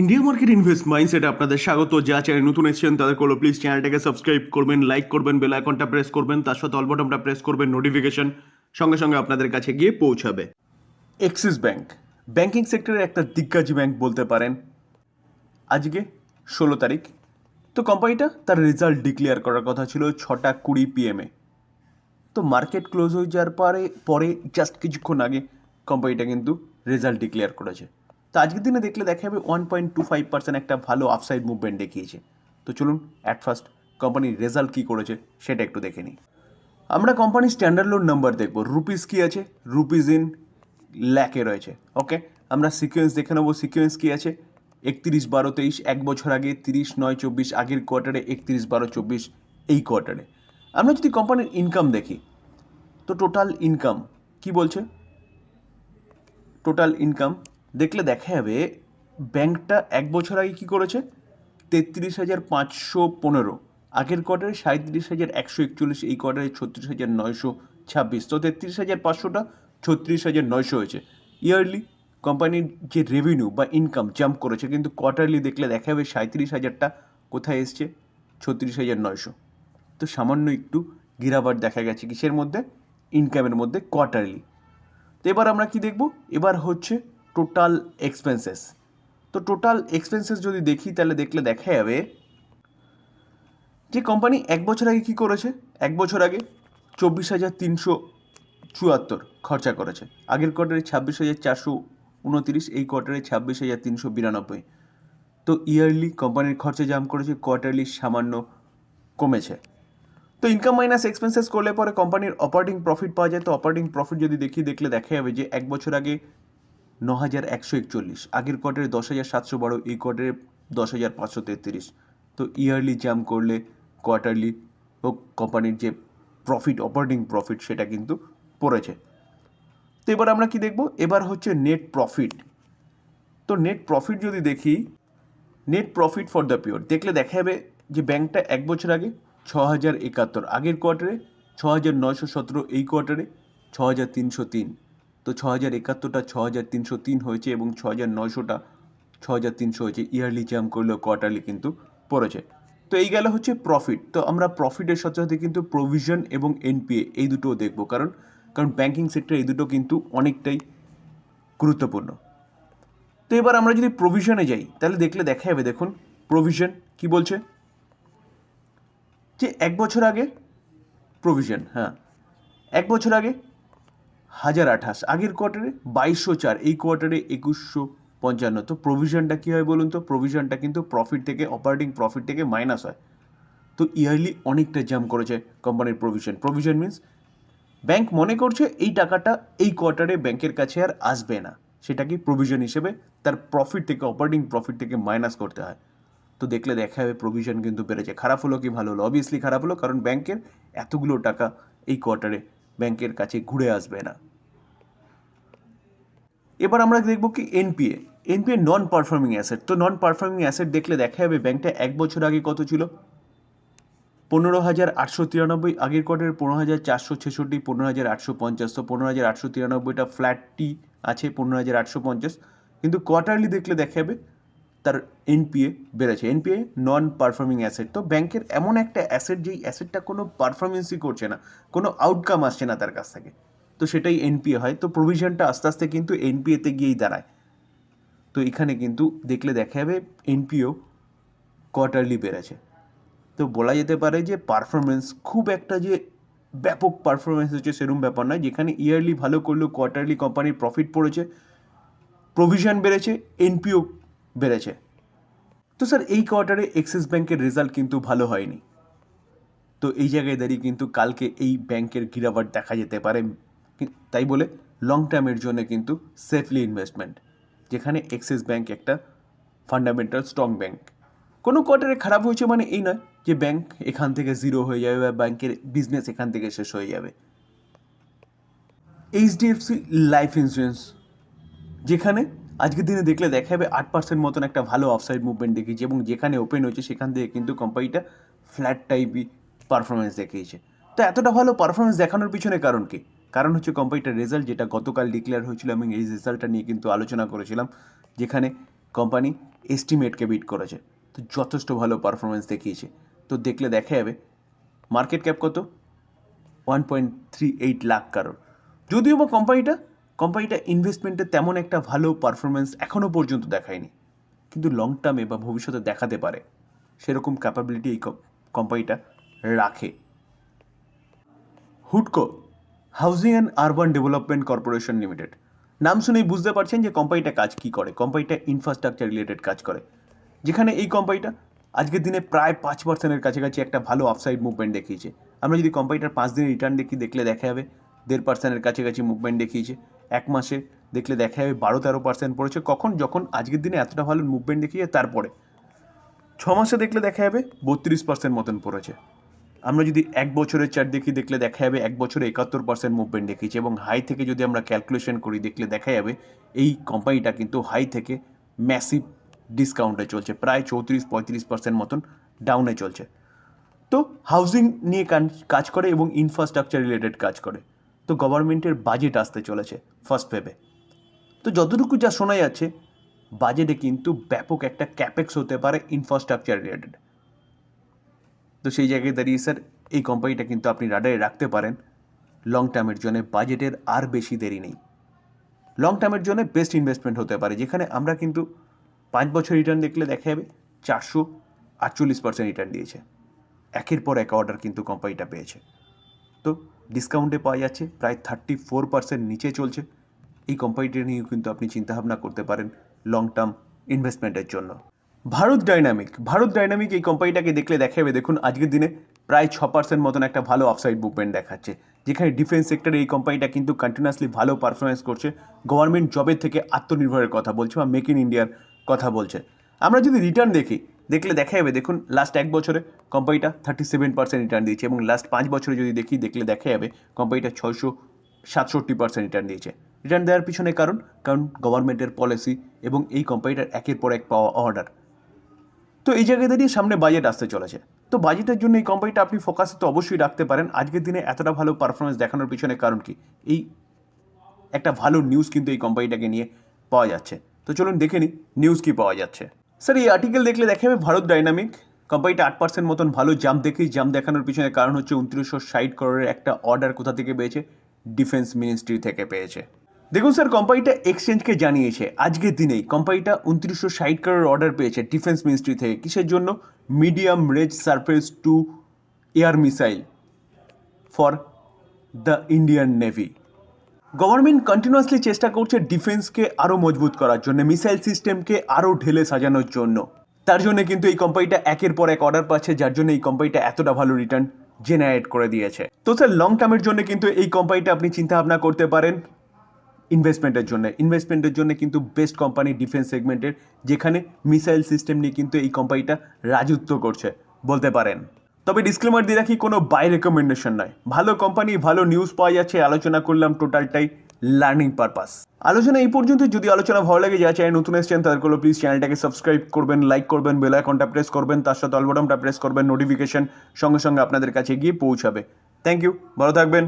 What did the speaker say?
India market invest মাইন্ডসেটে আপনাদের স্বাগত। যা চ্যানেল নতুন এসেছেন, তাদের করল প্লিজ চ্যানেলটাকে সাবস্ক্রাইব করবেন লাইক করবেন বেল আইকনটা প্রেস করবেন, তার সাথে অল বটনটা প্রেস করবেন নোটিফিকেশন সঙ্গে সঙ্গে আপনাদের কাছে গিয়ে পৌঁছাবে। এক্সিস ব্যাংক ব্যাংকিং সেক্টরের একটা দিগ্গজি ব্যাংক বলতে পারেন। আজকে ষোলো তারিখ। তো কোম্পানিটা তার রেজাল্ট ডিক্লেয়ার করার কথা ছিল ছটা কুড়ি পিএমে তো মার্কেট ক্লোজ হয়ে যাওয়ার পরে পরে জাস্ট কিছুক্ষণ আগে কোম্পানিটা কিন্তু রেজাল্ট ডিক্লেয়ার করেছে। তো আজকের দিনে দেখলে দেখা যাবে one point two five percent একটা ভালো আপসাইড মুভমেন্ট দেখিয়েছে। তো চলুন অ্যাট ফার্স্ট কোম্পানির রেজাল্ট কী করেছে সেটা একটু দেখে নিই। আমরা কোম্পানির স্ট্যান্ডার্ড লোন নাম্বার দেখব। রুপিস কী আছে? রুপিস ইন ল্যাকে রয়েছে। ওকে আমরা সিকোয়েন্স দেখে নেব। সিকোয়েন্স কী আছে? একত্রিশ বারো তেইশ, এক বছর আগে তিরিশ নয় চব্বিশ, আগের কোয়ার্টারে একত্রিশ বারো চব্বিশ, এই কোয়ার্টারে আমরা যদি কোম্পানির ইনকাম দেখি, তো টোটাল ইনকাম কি বলছে? টোটাল ইনকাম দেখলে দেখা যাবে ব্যাংকটা এক বছর আগে কি করেছে? তেত্রিশ হাজার পাঁচশো পনেরো। আগের কোয়ার্টারে সাঁত্রিশ হাজার একশো একচল্লিশ, এই কোয়ার্টারে ছত্রিশ হাজার নয়শো ছাব্বিশ। তো তেত্রিশ হাজার পাঁচশোটা ছত্রিশ হাজার নয়শো হয়েছে। ইয়ারলি কোম্পানির যে রেভিনিউ বা ইনকাম জাম্প করেছে, কিন্তু কোয়ার্টারলি দেখলে দেখা যাবে সাঁত্রিশ হাজারটা কোথায় এসছে? ছত্রিশ হাজার নয়শো। তো সামান্য একটু গিরাবার দেখা গেছে কিসের মধ্যে? ইনকামের মধ্যে কোয়ার্টারলি তো এবার আমরা কি দেখব? এবার হচ্ছে টোটাল এক্সপেন্সেস তো টোটাল এক্সপেন্সেস যদি দেখি, তাহলে দেখলে দেখা যাবে যে কোম্পানি এক বছর আগে কি করেছে? এক বছর আগে চব্বিশ হাজার তিনশো চুয়াত্তর খরচা করেছে। আগের কোয়ার্টারে ছাব্বিশ হাজার চারশো উনতিরিশ, এই কোয়ার্টারে ছাব্বিশ হাজার তিনশো বিরানব্বই। তো ইয়ারলি কোম্পানির খরচা জাম করেছে কোয়ার্টারলি সামান্য কমেছে। তো ইনকাম মাইনাস এক্সপেন্সেস করলে পরে কোম্পানির অপারেটিং প্রফিট পাওয়া যায়। তো অপারেটিং প্রফিট যদি দেখি, দেখলে দেখা যাবে যে এক বছর আগে ন হাজার একশো একচল্লিশ, আগের কোয়ার্টারে দশ হাজার সাতশো বারো এই কোয়ার্টারে দশ হাজার পাঁচশো তেত্রিশ। তো ইয়ারলি জাম করলে কোয়ার্টারলি ও কোম্পানির যে প্রফিট, অপারেটিং প্রফিট, সেটা কিন্তু পড়েছে। তো এবার আমরা কি দেখব? এবার হচ্ছে নেট প্রফিট। তো নেট প্রফিট যদি দেখি, net profit for the pure দেখলে দেখা যাবে যে ব্যাংকটা এক বছর আগে ছ হাজার একাত্তর, আগের কোয়ার্টারে ছ হাজার নয়শো সতেরো, এই কোয়ার্টারে ছ হাজার তিনশো তিন। তো ছ হাজার একাত্তরটা ছ হাজার তিনশো তিন হয়েছে এবং ছ হাজার নয়শোটা ছ হাজার তিনশো হয়েছে ইয়ারলি জাম্প করলেও কোয়ার্টারলি কিন্তু পড়েছে। তো এই গেল হচ্ছে প্রফিট তো আমরা প্রফিটের সাথে সাথে কিন্তু প্রভিশন এবং এনপিএ এই দুটোও দেখব। কারণ কারণ ব্যাঙ্কিং সেক্টর এই দুটো কিন্তু অনেকটাই গুরুত্বপূর্ণ। তো এবার আমরা যদি প্রভিশনে যাই, তাহলে দেখলে দেখা যাবে, দেখুন প্রভিশন কি বলছে? যে এক বছর আগে প্রভিশন হ্যাঁ। এক বছর আগে হাজার আঠাশ। আগের কোয়ার্টারে বাইশশো চার, এই কোয়ার্টারে একুশশো পঞ্চান্ন। তো প্রভিশনটা কী হয় বলুন তো? প্রভিশনটা কিন্তু প্রফিট থেকে অপারেটিং প্রফিট থেকে মাইনাস হয়। তো ইয়ারলি অনেকটা জাম্প করেছে কোম্পানির প্রভিশন প্রভিশন মিন্স ব্যাংক মনে করছে এই টাকাটা এই কোয়ার্টারে ব্যাংকের কাছে আর আসবে না। সেটা কি প্রভিশন হিসেবে তার প্রফিট থেকে অপারেটিং প্রফিট থেকে মাইনাস করতে হয়। তো দেখলে দেখা যাবে প্রভিশন কিন্তু বেড়েছে। খারাপ হলো কি ভালো হলো? অবভিয়াসলি খারাপ হলো কারণ ব্যাংকের এতগুলো টাকা এই কোয়ার্টারে ব্যাংকের কাছে ঘুরে আসবে না। এবার আমরা দেখব কি NPA NPA non performing asset তো নন পারফর্মিং অ্যাসেট দেখলে দেখা যাবে ব্যাংকটা এক বছর আগে কত ছিল? পনেরো হাজার আটশো তিরানব্বই, আগের কোয়ার্টারে পনেরো হাজার চারশো ছেষট্টি, পনেরো হাজার আটশো পঞ্চাশ। তো পনেরো হাজার আটশো তিরানব্বইটা ফ্ল্যাটটি আছে, পনেরো হাজার আটশো পঞ্চাশ। কিন্তু কোয়ার্টারলি দেখলে দেখা যাবে তার এনপিএ বেড়েছে। এনপিএ নন পারফর্মিং অ্যাসেট তো ব্যাংকের এমন একটা অ্যাসেট যেই অ্যাসেটটা কোনো পারফরমেন্সই করছে না, কোনো আউটকাম আসছে না তার কাছ থেকে। তো সেটাই এনপিএ হয়। তো প্রভিশনটা আস্তে আস্তে কিন্তু এনপিএতে গিয়েই দাঁড়ায়। তো এখানে কিন্তু দেখলে দেখা যাবে এনপিও কোয়ার্টারলি বেড়েছে। তো বলা যেতে পারে যে পারফরমেন্স খুব একটা যে ব্যাপক পারফরমেন্স হচ্ছে সেরকম ব্যাপার নয়, যেখানে ইয়ারলি ভালো করলেও কোয়ার্টারলি কোম্পানির প্রফিট পড়েছে প্রভিশন বেড়েছে এনপিও বেড়েছে। তো স্যার, এই কোয়ার্টারে এক্সিস ব্যাংকের রেজাল্ট কিন্তু ভালো হয়নি। তো এই জায়গায় দাঁড়িয়ে কিন্তু কালকে এই ব্যাংকের গিরাবার দেখা যেতে পারে। তাই বলে লং টার্মের জন্য কিন্তু সেফলি ইনভেস্টমেন্ট যেখানে এক্সিস ব্যাংক একটা ফান্ডামেন্টাল স্ট্রং ব্যাংক কোনো কোয়ার্টারে খারাপ হয়েছে মানে এই নয় যে ব্যাংক এখান থেকে জিরো হয়ে যাবে বা ব্যাংকের বিজনেস এখান থেকে শেষ হয়ে যাবে। এইচডিএফসি লাইফ ইন্স্যুরেন্স যেখানে আজকের দিনে দেখলে দেখা যাবে আট পার্সেন্ট মতন একটা ভালো অফসাইড মুভমেন্ট দেখিয়েছে এবং যেখানে ওপেন হয়েছে সেখান থেকে কিন্তু কোম্পানিটা ফ্ল্যাট টাইপই পারফরমেন্স দেখিয়েছে। তো এতটা ভালো পারফরমেন্স দেখানোর পিছনে কারণ কি? কারণ হচ্ছে কোম্পানিটার রেজাল্ট যেটা গতকাল ডিক্লেয়ার হয়েছিল আমি এই রেজাল্টটা নিয়ে কিন্তু আলোচনা করেছিলাম, যেখানে কোম্পানি এস্টিমেটকে বিট করেছে। তো যথেষ্ট ভালো পারফরমেন্স দেখিয়েছে। তো দেখলে দেখা যাবে মার্কেট ক্যাপ কত? One point three eight lakh crore যদিও বা কোম্পানিটা কোম্পানিটা ইনভেস্টমেন্টে তেমন একটা ভালো পারফরমেন্স এখনও পর্যন্ত দেখায়নি। কিন্তু লং টার্মে বা ভবিষ্যতে দেখাতে পারে। সেরকম ক্যাপাবিলিটি এই কোম্পানিটা রাখে। হুডকো housing and urban development corporation limited. নাম শুনেই বুঝতে পারছেন যে কোম্পানিটা কাজ কী করে। কোম্পানিটা ইনফ্রাস্ট্রাকচার রিলেটেড কাজ করে। যেখানে এই কোম্পানিটা আজকের দিনে প্রায় পাঁচ পার্সেন্টের কাছাকাছি একটা ভালো অফসাইড মুভমেন্ট দেখিয়েছে। আমরা যদি কোম্পানিটার পাঁচ দিনের রিটার্ন দেখি, দেখলে দেখা যাবে দেড় পার্সেন্টের কাছাকাছি মুভমেন্ট দেখিয়েছে। এক মাসে দেখলে দেখা যাবে বারো তেরো পার্সেন্ট পড়েছে। কখন? যখন আজকের দিনে এতটা ভালো মুভমেন্ট দেখিয়ে তারপরে। ছ মাসে দেখলে দেখা যাবে বত্রিশ পার্সেন্ট মতন পড়েছে। আমরা যদি এক বছরের চার্ট দেখি, দেখলে দেখা যাবে এক বছরে একাত্তর পার্সেন্ট মুভমেন্ট দেখিয়েছে এবং হাই থেকে যদি আমরা ক্যালকুলেশন করি, দেখলে দেখা যাবে এই কোম্পানিটা কিন্তু হাই থেকে ম্যাসিভ ডিসকাউন্টে চলছে। প্রায় চৌত্রিশ, পঁয়ত্রিশ পার্সেন্ট মতন ডাউনে চলছে। তো হাউজিং নিয়ে কাজ করে এবং ইনফ্রাস্ট্রাকচার রিলেটেড কাজ করে। তো গভর্নমেন্টের বাজেট আসতে চলেছে ফার্স্ট ফেবে তো যতটুকু যা শোনা যাচ্ছে বাজেটে কিন্তু ব্যাপক একটা ক্যাপেক্স হতে পারে ইনফ্রাস্ট্রাকচার রিলেটেড তো সেই জায়গায় দাঁড়িয়ে স্যার এই কোম্পানিটা কিন্তু আপনি রাডারে রাখতে পারেন। লং টার্মের জন্য বাজেটের আর বেশি দেরি নেই। লং টার্মের জন্য বেস্ট ইনভেস্টমেন্ট হতে পারে, যেখানে আমরা কিন্তু পাঁচ বছর রিটার্ন দেখলে দেখা যাবে চারশো আটচল্লিশ পার্সেন্ট রিটার্ন দিয়েছে। একের পর এক অর্ডার কিন্তু কোম্পানিটা পেয়েছে। তো ডিসকাউন্টে পাওয়া যাচ্ছে, প্রায় থার্টি ফোর পার্সেন্ট নিচে চলছে। এই কোম্পানিটি নিয়েও কিন্তু আপনি চিন্তাভাবনা করতে পারেন লং টার্ম ইনভেস্টমেন্টের জন্য। ভারত ডাইনামিক ভারত ডাইনামিক এই কোম্পানিটাকে দেখলে দেখা যাবে দেখুন আজকের দিনে প্রায় ছ পার্সেন্ট মতন একটা ভালো অফসাইড মুভমেন্ট দেখাচ্ছে। যেখানে ডিফেন্স সেক্টরে এই কোম্পানিটা কিন্তু কন্টিনিউয়াসলি ভালো পারফরমেন্স করছে গভর্নমেন্ট জবের থেকে আত্মনির্ভরের কথা বলছে বা মেক ইন ইন্ডিয়ার কথা বলছে। আমরা যদি রিটার্ন দেখি দেখলে দেখা যাবে দেখুন লাস্ট এক বছরে কোম্পানিটা থার্টি সেভেন পার্সেন্ট রিটার্ন দিয়েছে এবং লাস্ট পাঁচ বছরে যদি দেখি, দেখলে দেখা যাবে কোম্পানিটা ছয়শো সাতষট্টি পার্সেন্ট রিটার্ন দিয়েছে। রিটার্ন দেওয়ার পিছনে কারণ কারণ গভর্নমেন্টের পলিসি এবং এই কোম্পানিটার একের পর এক পাওয়া অর্ডার তো এই জায়গায় দাঁড়িয়ে সামনে বাজেট আসতে চলেছে। তো বাজেটের জন্য এই কোম্পানিটা আপনি ফোকাসে তো অবশ্যই রাখতে পারেন। আজকের দিনে এতটা ভালো পারফরমেন্স দেখানোর পিছনে কারণ কি? এই একটা ভালো নিউজ কিন্তু এই কোম্পানিটাকে নিয়ে পাওয়া যাচ্ছে। তো চলুন দেখে নিই নিউজ কি পাওয়া যাচ্ছে। স্যার এই আর্টিকেল দেখলে দেখা যাবে ভারত ডাইনামিক কোম্পানিটা আট পার্সেন্ট মতন ভালো জাম্প দেখেই জাম্প দেখানোর পিছনে কারণ হচ্ছে উনত্রিশশো ষাট করোড়ের একটা অর্ডার কোথা থেকে পেয়েছে? ডিফেন্স মিনিস্ট্রি থেকে পেয়েছে। দেখুন স্যার কোম্পানিটা এক্সচেঞ্জকে জানিয়েছে। আজকের দিনেই কোম্পানিটা উনত্রিশশো ষাট করোড় অর্ডার পেয়েছে ডিফেন্স মিনিস্ট্রি থেকে। কিসের জন্য? Medium range surface to air missile for the Indian navy government continuously চেষ্টা করছে ডিফেন্সকে আরও মজবুত করার জন্য, মিসাইল সিস্টেমকে আরও ঢেলে সাজানোর জন্য। তার জন্য কিন্তু এই কোম্পানিটা একের পর এক অর্ডার পাচ্ছে, যার জন্য এই কোম্পানিটা এতটা ভালো রিটার্ন জেনারেট করে দিয়েছে। তো স্যার লং টার্মের জন্য কিন্তু এই কোম্পানিটা আপনি চিন্তা ভাবনা করতে পারেন ইনভেস্টমেন্টের জন্য। ইনভেস্টমেন্টের জন্য কিন্তু বেস্ট কোম্পানি ডিফেন্স সেগমেন্টের যেখানে মিসাইল সিস্টেম নিয়ে কিন্তু এই কোম্পানিটা রাজত্ব করছে, বলতে পারেন। তবে ডিসক্লেমার দিয়ে রাখি, কোনো বাই রেকমেন্ডেশন নয়। ভালো কোম্পানি ভালো নিউজ পাওয়া যাচ্ছে, আলোচনা করলাম টোটালটাই লার্নিং পারপাস আলোচনা এই পর্যন্ত যদি আলোচনা ভালো লাগে যা চাই নতুন এসছেন তাদেরগুলো প্লিজ চ্যানেলটাকে সাবস্ক্রাইব করবেন লাইক করবেন বেল আইকনটা প্রেস করবেন, তার সাথে অলবটনটা প্রেস করবেন নোটিফিকেশন সঙ্গে সঙ্গে আপনাদের কাছে গিয়ে পৌঁছাবে। থ্যাংক ইউ ভালো থাকবেন।